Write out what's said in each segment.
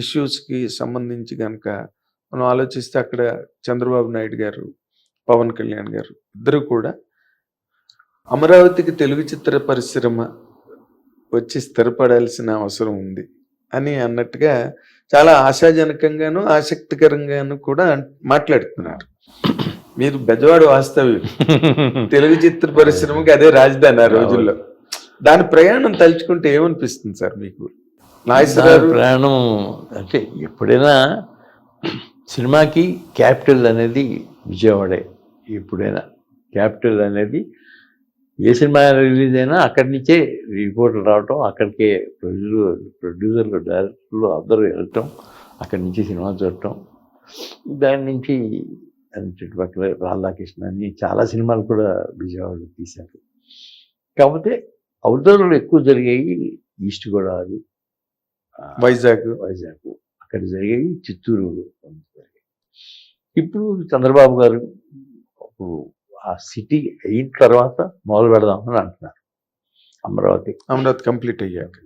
ఇష్యూస్కి సంబంధించి కనుక మనం ఆలోచిస్తే అక్కడ చంద్రబాబు నాయుడు గారు పవన్ కళ్యాణ్ గారు ఇద్దరు కూడా అమరావతికి తెలుగు చిత్ర పరిశ్రమ వచ్చి స్థిరపడాల్సిన అవసరం ఉంది అని అన్నట్టుగా చాలా ఆశాజనకంగాను ఆసక్తికరంగాను కూడా మాట్లాడుతున్నారు. మీరు బెజవాడ వాస్తవి తెలుగు చిత్ర పరిశ్రమకి అదే రాజధాని ఆ రోజుల్లో. దాని ప్రయాణం తలుచుకుంటే ఏమనిపిస్తుంది సార్ మీకు? ప్రయాణం అంటే ఎప్పుడైనా సినిమాకి క్యాపిటల్ అనేది విజయవాడే. ఎప్పుడైనా క్యాపిటల్ అనేది ఏ సినిమా రిలీజ్ అయినా అక్కడి నుంచే రిపోర్ట్లు రావటం అక్కడికే ప్రొడ్యూసర్ ప్రొడ్యూసర్లు డైరెక్టర్లు అందరూ వెళ్ళటం అక్కడి నుంచి సినిమా చూడటం. దాని నుంచి అది చుట్టుపక్కల రాధాకృష్ణ అని చాలా సినిమాలు కూడా విజయవాడలో తీశారు. కాకపోతే అవుట్డోర్లు ఎక్కువ జరిగాయి ఈస్ట్ గోదావరి ఆ, వైజాగ్. వైజాగ్. అక్కడ జరిగాయి చిత్తూరు జరిగాయి ఇప్పుడు చంద్రబాబు గారు ఇప్పుడు ఆ సిటీ అయిన తర్వాత మొదలు పెడదామని అంటున్నారు. అమరావతి. అమరావతి కంప్లీట్ అయ్యాక.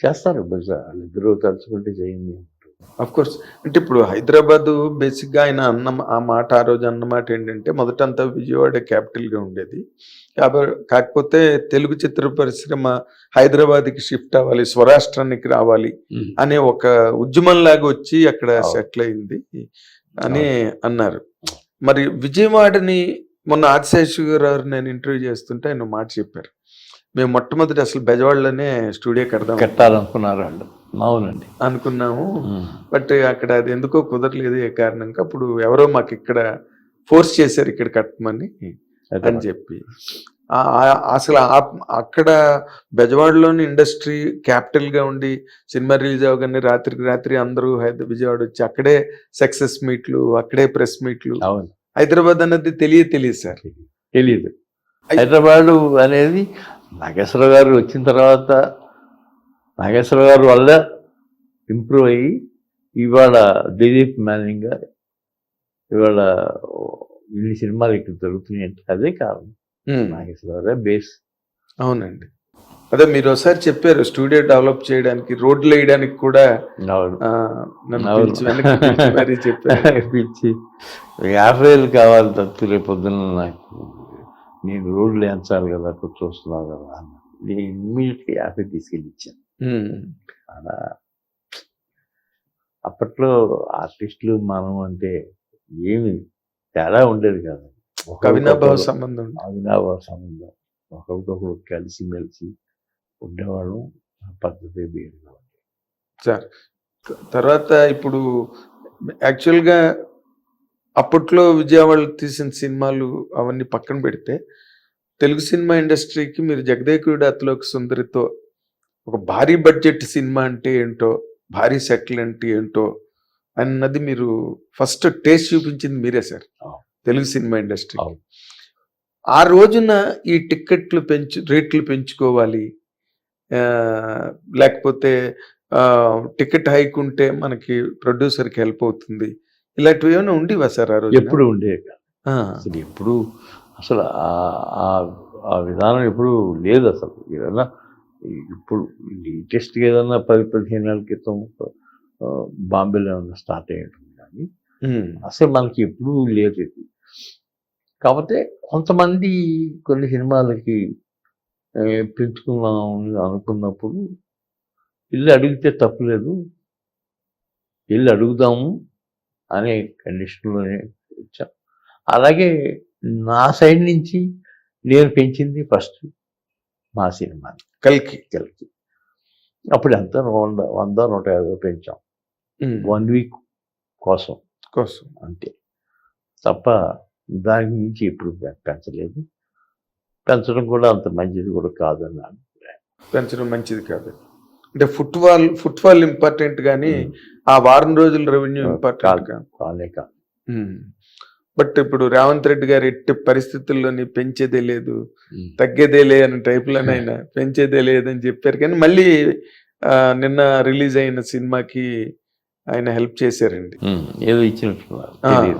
చేస్తారు బహుశా. వాళ్ళిద్దరూ తలుచుకుంటే చేయండి. అఫ్ కోర్స్ అంటే ఇప్పుడు హైదరాబాద్ బేసిక్గా ఆయన అన్న ఆ మాట ఆ రోజు అన్న మాట ఏంటంటే మొదటంతా విజయవాడ క్యాపిటల్గా ఉండేది. కాబ- కాకపోతే తెలుగు చిత్ర పరిశ్రమ హైదరాబాద్కి షిఫ్ట్ అవ్వాలి స్వరాష్ట్రానికి రావాలి అనే ఒక ఉద్యమం లాగా వచ్చి అక్కడ. సెటిల్ అయింది అని అన్నారు. మరి విజయవాడని మొన్న ఆదిశేషు గారు నేను ఇంటర్వ్యూ చేస్తుంటే ఆయన మాట చెప్పారు. మేము మొట్టమొదటి అసలు బెజవాడలోనే స్టూడియో కడదాం కట్టాలనుకున్నారు వాళ్ళు. అవునండి. అనుకున్నాము. బట్ అక్కడ అది ఎందుకో కుదరలేదు ఏ కారణంగా అప్పుడు ఎవరో మాకు ఇక్కడ ఫోర్స్ చేశారు ఇక్కడ కట్టమని అని చెప్పి. అసలు అక్కడ బెజవాడలోని ఇండస్ట్రీ క్యాపిటల్గా ఉండి సినిమా రిలీజ్ అవగానే రాత్రికి రాత్రి అందరూ హైద విజయవాడ వచ్చి అక్కడే సక్సెస్ మీట్లు అక్కడే ప్రెస్ మీట్లు. అవును. హైదరాబాద్ అన్నది తెలియ తెలియదు సార్. అయ్- హైదరాబాదు అనేది నాగేశ్వరరావు గారు వచ్చిన తర్వాత నాగేశ్వరరావు గారు వల్ల ఇంప్రూవ్ అయ్యి ఇవాళ దిలీప్ మేనింగ్ గారు ఇవాళ ఇన్ని సినిమాలు ఇక్కడ జరుగుతున్నాయి అంటే అదే కారణం. నాగేశ్వరరావు గారే బేస్ అవునండి. అదే మీరు ఒకసారి చెప్పారు స్టూడియో డెవలప్ చేయడానికి రోడ్లు వేయడానికి కూడా. పిలిచి యాభై వేలు కావాలి తప్పు రేపు పొద్దున్న నాకు నేను రోడ్లు వేయించాలి కదా కూర్చో చూస్తున్నావు కదా ఇమ్మీడియట్గా యాభై తీసుకెళ్ళి ఇచ్చాను. అలా. అప్పట్లో ఆర్టిస్టులు మనం అంటే ఏమి తేడా ఉండేది కాదు. ఒక అవినాభావ సంబంధం. అవినాభావ సంబంధం. ఒకరికొకరు కలిసి మెలిసి ఉండేవాళ్ళం పద్ధతి వేరుగా. సార్. తర్వాత ఇప్పుడు యాక్చువల్గా అప్పట్లో విజయవాడ తీసిన సినిమాలు అవన్నీ పక్కన పెడితే తెలుగు సినిమా ఇండస్ట్రీకి మీరు జగదేకుడు అతలోక సుందరితో ఒక భారీ బడ్జెట్ సినిమా అంటే ఏంటో భారీ సెటిల్ అంటే ఏంటో అన్నది మీరు ఫస్ట్ టేస్ట్ చూపించింది మీరే సార్. Telugu cinema industry. ఆ రోజున ఈ టిక్కెట్లు పెంచు రేట్లు పెంచుకోవాలి. లేకపోతే టికెట్ హైక్ ఉంటే మనకి ప్రొడ్యూసర్కి హెల్ప్ అవుతుంది. ఇలాంటివి ఏమైనా ఉండేవా సార్ ఆ రోజు ఎప్పుడు కాదు. అసలు ఎప్పుడు అసలు ఆ- విధానం ఎప్పుడు లేదు అసలు. ఏదన్నా ఇప్పుడు లేటెస్ట్గా ఏదన్నా పది పదిహేను నెలల క్రితం బాంబేలో ఏమన్నా స్టార్ట్ అయ్యి ఉంటుంది కానీ అసలు మనకి ఎప్పుడూ లేదు ఇది. కాకపోతే కొంతమంది కొన్ని సినిమాలకి పెంచుకుందాం అని అనుకున్నప్పుడు ఇల్లు అడిగితే తప్పులేదు. ఇల్లు అడుగుదాము అనే కండిషన్లోనే వచ్చాం. అలాగే నా సైడ్ నుంచి నేను పెంచింది ఫస్ట్ మా సినిమా. కల్కి కలిసి అప్పుడు ఎంత? వంద వంద నూట యాభై పెంచాం. వన్ వీక్ కోసం. కోసం. అంతే. తప్ప దాని నుంచి ఎప్పుడు పె- పెంచలేదు. పెంచడం కూడా అంత మంచిది కూడా కాదని అభిప్రాయం. పెంచడం మంచిది కాదు. అంటే ఫుట్బాల్ ఫుట్బాల్ ఇంపార్టెంట్ కానీ. ఆ వారం రోజుల రెవెన్యూ. ఇంపార్టెంట్ కాదు కాలే కాదు. బట్ ఇప్పుడు రేవంత్ రెడ్డి గారు ఎట్టి పరిస్థితుల్లోని పెంచేదే లేదు. తగ్గేదే లే అనే టైప్లోనైనా పెంచేదే లేదని చెప్పారు. కానీ మళ్ళీ నిన్న రిలీజ్ అయిన సినిమాకి ఆయన హెల్ప్ చేశారండి. ఏదో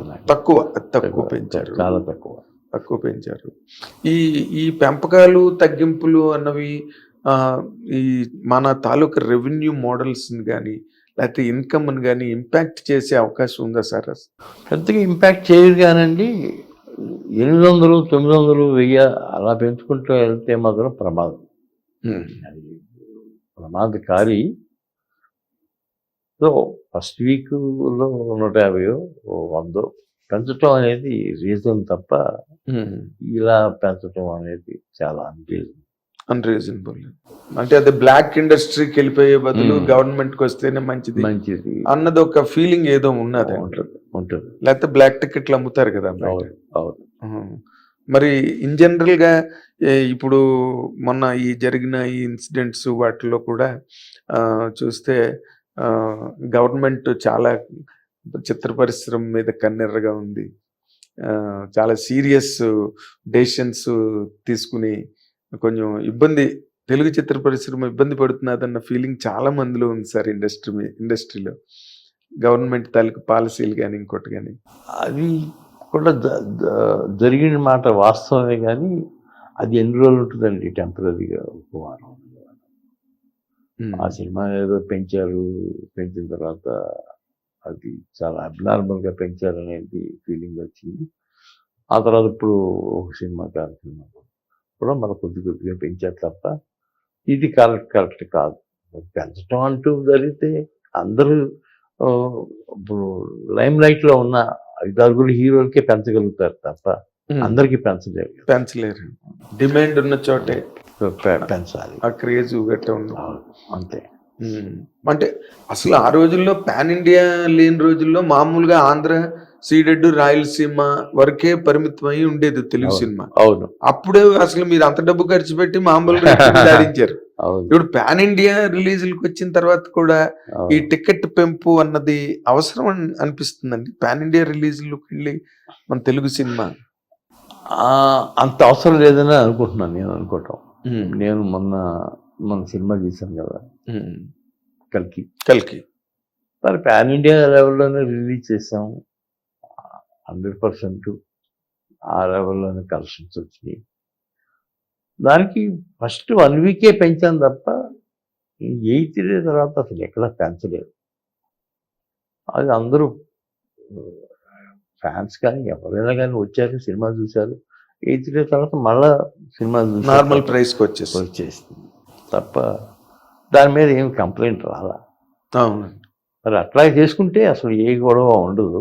నాకు. తక్కువ తక్కువ పెంచారు. చాలా తక్కువ. తక్కువ పెంచారు. ఈ ఈ పెంపకాలు తగ్గింపులు అన్నవి ఆ, ఈ మన తాలూకా రెవెన్యూ మోడల్స్ కానీ లేకపోతే ఇన్కమ్ కానీ ఇంపాక్ట్ చేసే అవకాశం ఉందా సార్ అసలు? పెద్దగా ఇంపాక్ట్ చేయదు కానండి ఎనిమిది వందలు తొమ్మిది వందలు వెయ్యి అలా పెంచుకుంటూ వెళ్తే మాత్రం ప్రమాదం. అది ప్రమాదకారి సో ఫస్ట్ వీక్లో నూట యాభైయో ఓ వందో పెంచడం అనేది రీజన్ తప్ప. ఇలా పెంచడం అనేది చాలా అన్రీజన్ అన్రీజనబుల్ అంటే అదే బ్లాక్ ఇండస్ట్రీకి వెళ్ళిపోయే బదులు Hmm. గవర్నమెంట్కి వస్తేనే మంచిది మంచిది. అన్నది ఒక ఫీలింగ్ ఏదో ఉన్నది ఉంటుంది ఉంటుంది. లేకపోతే బ్లాక్ టికెట్లు అమ్ముతారు కదా ఉహు. మరి ఇన్ జనరల్గా ఇప్పుడు మొన్న ఈ జరిగిన ఈ ఇన్సిడెంట్స్ వాటిలో కూడా చూస్తే గవర్నమెంట్ చాలా చిత్ర పరిశ్రమ మీద కన్నెర్రగా ఉంది. చాలా సీరియస్ డెసిషన్స్ తీసుకుని కొంచెం ఇబ్బంది తెలుగు చిత్ర పరిశ్రమ ఇబ్బంది పడుతున్నదన్న ఫీలింగ్ చాలా మందిలో ఉంది సార్ ఇండస్ట్రీ ఇండస్ట్రీలో గవర్నమెంట్ తాలూకు పాలసీలు కానీ ఇంకోటి కానీ అది కూడా జరిగిన మాట వాస్తవమే కానీ అది ఎన్ని రోజులు ఉంటుందండి టెంపరీగా ఒక వారం ఆ సినిమా ఏదో పెంచారు పెంచిన తర్వాత అది చాలా అబ్నార్మల్గా పెంచారు అనేది ఫీలింగ్ వచ్చింది. ఆ తర్వాత ఇప్పుడు ఒక సినిమా కార్యక్రమం కూడా మన కొద్ది కొద్దిగా పెంచారు తప్ప ఇది కరెక్ట్ కరెక్ట్ కాదు. పెంచడం అంటూ జరిగితే అందరూ ఇప్పుడు లైమ్ లైట్లో ఉన్న ఐదారుగురు హీరోలకే పెంచగలుగుతారు తప్ప అందరికీ పెంచలేరు. పెంచలేరు. డిమాండ్ ఉన్న చోటే పెంచాలి. ఆ క్రేజ్ అంతే. అంటే అసలు ఆ రోజుల్లో పాన్ ఇండియా లేని రోజుల్లో మామూలుగా ఆంధ్ర సీడెడ్ రాయలసీమ వరకే పరిమితమై ఉండేది తెలుగు. సినిమా. అవును. అప్పుడే అసలు మీరు అంత డబ్బు ఖర్చు పెట్టి మామూలుగా ఇప్పుడు పాన్ ఇండియా రిలీజులకు వచ్చిన తర్వాత కూడా ఈ. టికెట్ పెంపు అన్నది అవసరం అని అనిపిస్తుందండి. పాన్ ఇండియా రిలీజులకు వెళ్ళి మన తెలుగు సినిమా. అంత అవసరం లేదని అనుకుంటున్నాను నేను అనుకోవటం. నేను మొన్న మన సినిమా తీశాను కదా. కలికి. కల్కి. మరి పాన్ ఇండియా లెవెల్లోనే రిలీజ్ చేసాం హండ్రెడ్ పర్సెంట్ ఆ లెవెల్లోనే కలెక్షన్స్ వచ్చినాయి. దానికి ఫస్ట్ వన్ వీకే పెంచాను తప్ప ఎయిత్ డే తర్వాత అసలు ఎక్కడ పెంచలేదు. అది అందరూ ఫ్యాన్స్ కానీ ఎవరైనా కానీ వచ్చారు సినిమా చూశారు. ఎయిత్ డే తర్వాత మళ్ళా సినిమా చూశారు. నార్మల్ ప్రైస్కి వచ్చేసి వచ్చేసింది. తప్ప దాని మీద ఏం కంప్లైంట్ రాలా. మరి అట్లా చేసుకుంటే అసలు ఏ గొడవ ఉండదు.